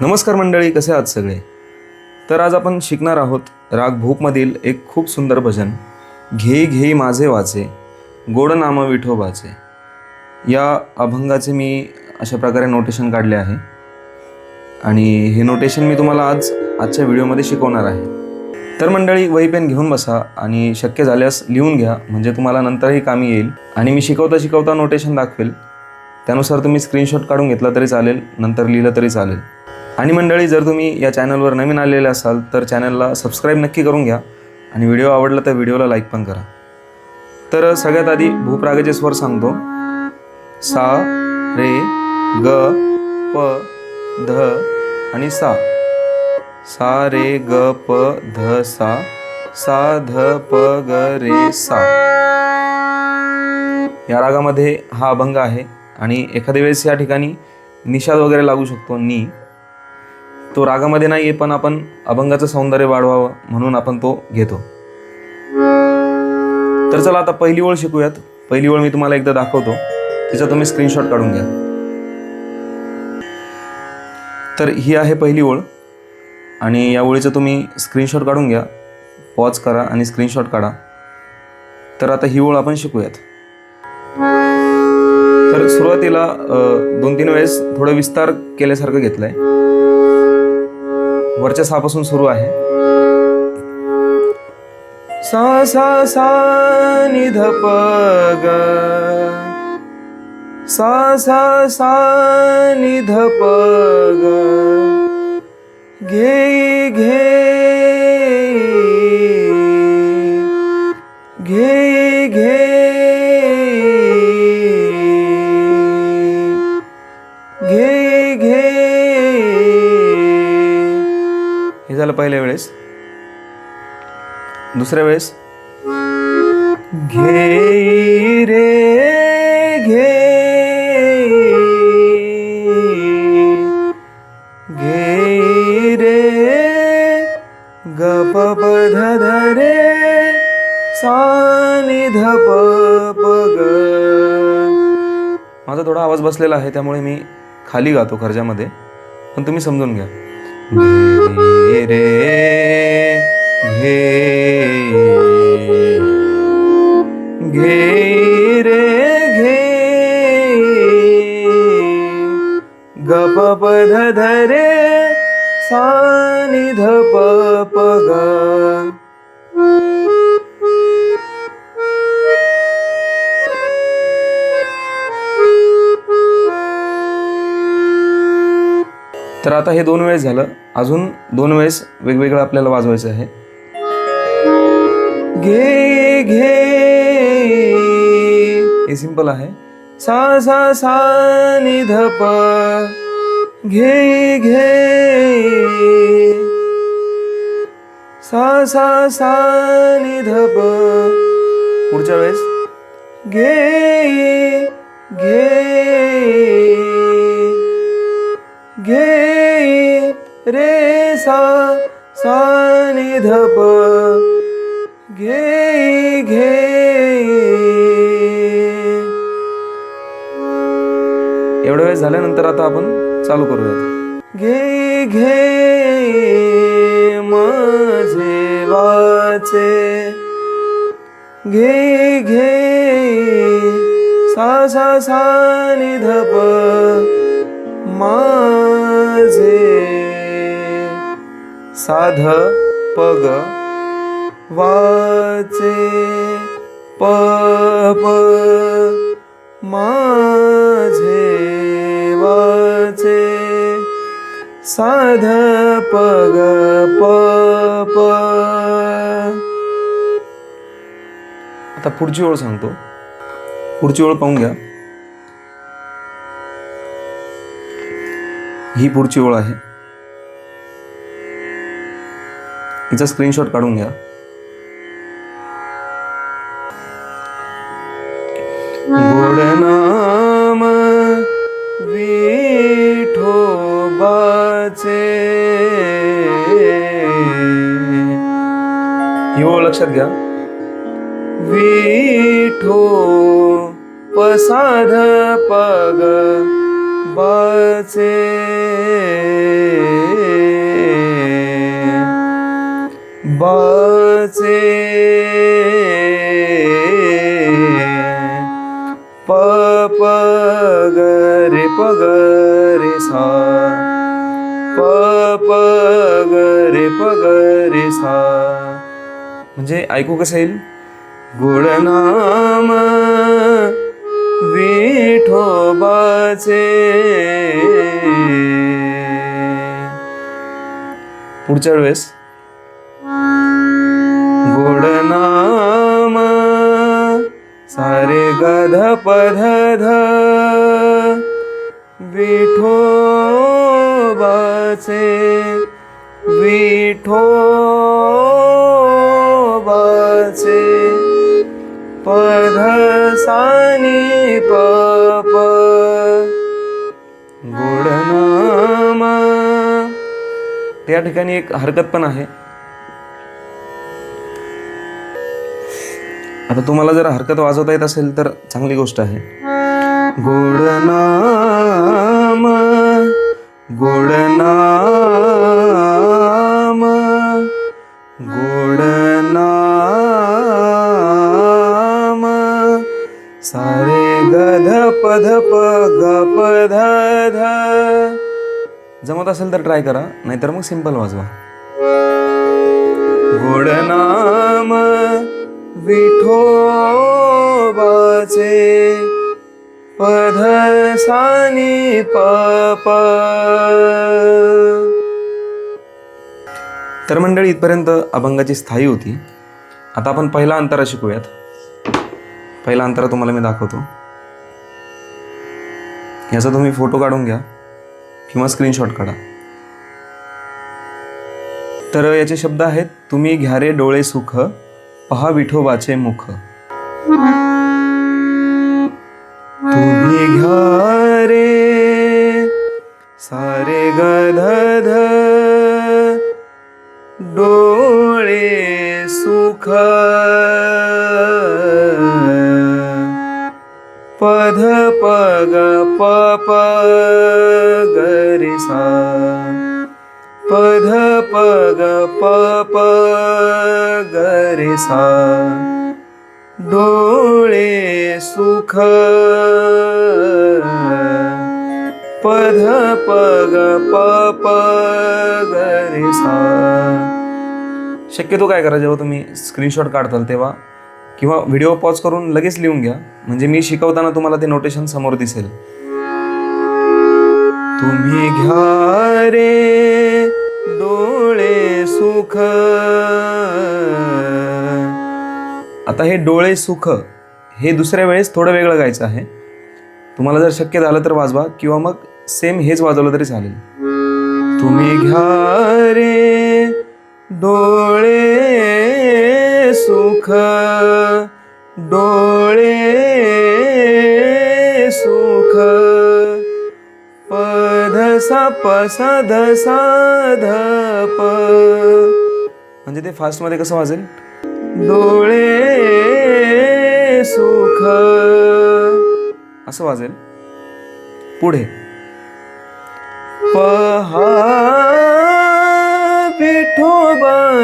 नमस्कार मंडळी कसे आहात सगळे? तर आज आपण शिकणार आहोत राग भूपमधील एक खूप सुंदर भजन घेई घेई माझे वाचे गोड नाम विठोबाचे या अभंगाचे मी अशा प्रकारे नोटेशन काढले आहे. आणि हे नोटेशन मी तुम्हाला आज आजच्या व्हिडिओमध्ये शिकवणार आहे. तर मंडळी वही पेन घेऊन बसा आणि शक्य झाल्यास लिहून घ्या. म्हणजे तुम्हाला नंतरही कामी येईल. आणि मी शिकवता शिकवता नोटेशन दाखवेल. त्यानुसार तुम्ही स्क्रीनशॉट काढून घेतला तरी चालेल नंतर लिहिलं तरी चालेल. आणि मंडळी जर तुम्ही या चॅनलवर नवीन आलेले असाल तर चॅनलला सबस्क्राईब नक्की करून घ्या. आणि व्हिडिओ आवडला तर व्हिडिओला लाईक पण करा. तर सगळ्यात आधी भूपरागाचे स्वर सांगतो. सा रे ग प ध आणि सा. सा रे ग प ध सा सा ध प ग रे सा. या रागामध्ये हा अभंग आहे आणि एखाद्या वेळेस या ठिकाणी निषाद वगैरे लागू शकतो नी. तो रागामध्ये नाही आहे पण आपण अभंगाचं सौंदर्य वाढवावं म्हणून आपण तो घेतो. तर चला आता पहिली ओळ शिकूयात. पहिली ओळ मी तुम्हाला एकदा दाखवतो. तिचा तुम्ही स्क्रीनशॉट काढून घ्या. तर ही आहे पहिली ओळ. आणि या ओळीचं तुम्ही स्क्रीनशॉट काढून घ्या. पॉज करा आणि स्क्रीनशॉट काढा. तर आता ही ओळ आपण शिकूयात. तर सुरुवातीला दोन तीन वेळेस थोडं विस्तार केल्यासारखं घेतलंय. वरच्या सापासून सुरू आहे. सा सा सा निध प ग. सा सा सा निध प ग. घे घे. घे घे. घे घे. हे झालं पहिल्या वेळेस. दुसऱ्या वेळेस. घे रे. ध ध रे सा प प ग. माझा थोडा आवाज बसलेला आहे त्यामुळे मी खाली गातो खर्जामध्ये पण तुम्ही समजून घ्या. घे रे घे घे रे घे. गप ध रे सा प प ग तर आता हे दोन वेळेस झालं. अजून दोन वेळेस वेगवेगळं आपल्याला वाजवायचं आहे. घे घे. हे सिंपल आहे. सा सा सा निध प. घे घे. सा सा सा नि ध प. पुढच्या वेळेस. घे घे. घे रे सा सा नि ध प. घे घे. एवढ्या वेळेस झाल्यानंतर आता आपण चालू करूयात. घे घे माझे वाचे. घे घे सा सा सा निधप माझे साध पग वाचे. प प माझे साध पग प प आता पुढची ओळ सांगतो. पुढची ओळ पाहून घ्या. ही पुढची ओळ आहे. हिचा स्क्रीनशॉट काढून घ्या. गोड लक्षात घ्या. विठो पसाध पग बाचे. बाचे. प प ग रे प ग रे सा. प प ग रे प ग रे सा. म्हणजे ऐकू कसं येईल? गुणनाम विठोबाचे. पुढच्या वेळेस. गुणनाम सारे गध पध ध विठोबाचे. विठो पध सानी प गुडनाम त्या ठिकाणी एक हरकत पण आहे. आता तुम्हाला जर हरकत वाजवता येत असेल तर चांगली गोष्ट आहे. गुडनाम गुडनाम गोड सारे गध पध प ग ध. जमत असेल तर ट्राय करा नाहीतर मग सिंपल वाजवा. गोड नाम विठोबाचे पध सानी प प तर मंडळी इथपर्यंत अभंगाची स्थायी होती. आता आपण पहिला अंतरा शिकूयात. पहिला अंतरा तुम्हाला मी दाखवतो. याचा तुम्ही फोटो काढून घ्या किंवा स्क्रीनशॉट काढा. तर याचे शब्द आहेत तुम्ही घ्या रे डोळे सुख पहा विठोबाचे मुख. तुम्ही घ्या रे सारे गध डोळे सुख. पध पग प प गरिसा। पध पग प प गरिसा। डोळे सुख। पध पग प प गरिसा। शक्यतो काय करा जेव्हा तुम्ही स्क्रीनशॉट काढताल तेव्हा किंवा व्हिडिओ पॉज करून लगेच लिहून घ्या. म्हणजे मी शिकवताना तुम्हाला ते नोटेशन समोर दिसेल. तुम्ही घ्या रे डोळे सुख. आता हे डोळे सुख हे दुसऱ्या वेळेस थोडं वेगळं गायचं आहे. तुम्हाला जर शक्य झालं तर वाजवा किंवा मग सेम हेच वाजवलं तरी चालेल. तुम्ही घ्या रे डोळे सुख डोळे सुख पध सा प सा ध सा ध प. म्हणजे ते फास्टमध्ये कसं वाजेल? डोळे सुख. असं वाजेल. पुढे. पहा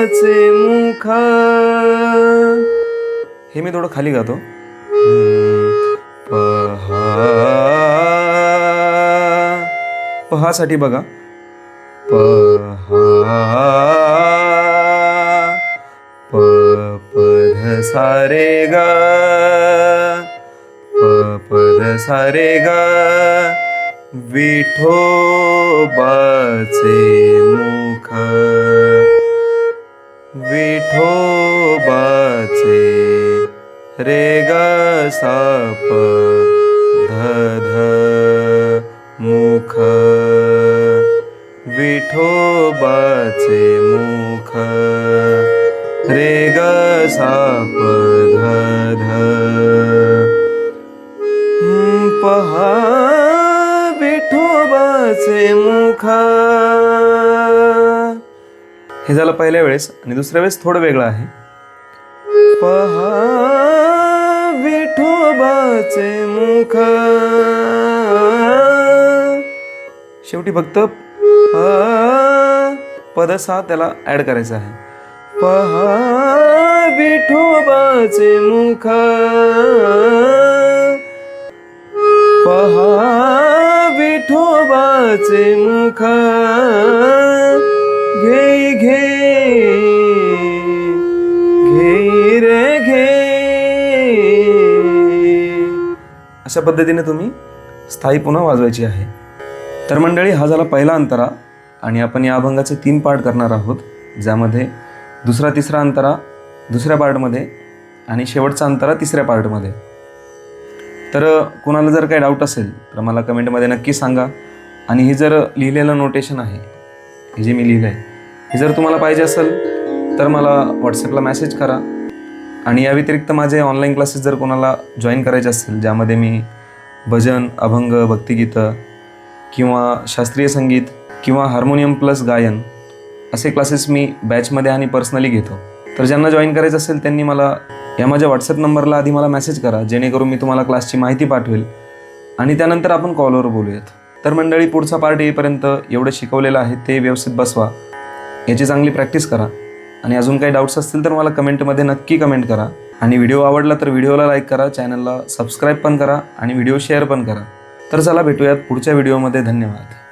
विठोबाचे मुख. हे मी थोडं खाली गातो. पहा पहासाठी बघा. पहा पध सारे गा पद सारे गा विठोबाचे मुख. विठोबाचे रे ग साप ध ध मुख विठोबाचे मुख रे ग साप ध ध पहा विठोबाचे मुख. हे झालं पहिल्या वेळेस आणि दुसऱ्या वेळेस थोडं वेगळं आहे. पहा विठोबाचे मुख. शेवटी फक्त प त्याला ऍड करायचा आहे. पहा विठोबाचे मुख. पहा विठोबाचे मुख. अशा पद्धतीने तुम्ही स्थायी पुन्हा वाजवायची आहे. तर मंडळी हा झाला पहिला अंतरा आणि आपण या अभंगाचे तीन पार्ट करणार आहोत ज्यामध्ये दुसरा तिसरा अंतरा दुसऱ्या पार्टमध्ये आणि शेवटचा अंतरा तिसऱ्या पार्टमध्ये तर कोणाला जर काही डाऊट असेल तर मला कमेंटमध्ये नक्की सांगा. आणि हे जर लिहिलेलं नोटेशन आहे हे जे मी लिहिलं आहे हे जर तुम्हाला पाहिजे असेल तर मला व्हॉट्सअपला मेसेज करा. आणि या व्यतिरिक्त माझे ऑनलाईन क्लासेस जर कोणाला जॉईन करायचे असतील ज्यामध्ये मी भजन अभंग भक्तिगीतं किंवा शास्त्रीय संगीत किंवा हार्मोनियम प्लस गायन असे क्लासेस मी बॅचमध्ये आणि पर्सनली घेतो. तर ज्यांना जॉईन करायचं असेल त्यांनी मला या माझ्या व्हॉट्सअप नंबरला आधी मला मेसेज करा जेणेकरून मी तुम्हाला क्लासची माहिती पाठवेल आणि त्यानंतर आपण कॉलवर बोलूयात. तर मंडळी पुढचा पार्ट येईपर्यंत एवढं शिकवलेलं आहे ते व्यवस्थित बसवा. याची चांगली प्रॅक्टिस करा. आणि अजून काही डाऊट्स असतील तर मला कमेंटमध्ये नक्की कमेंट करा. आणि व्हिडिओ आवडला तर व्हिडिओला लाईक करा चॅनलला सबस्क्राईब पण करा आणि व्हिडिओ शेअर पण करा. तर चला भेटूयात पुढच्या व्हिडिओमध्ये धन्यवाद.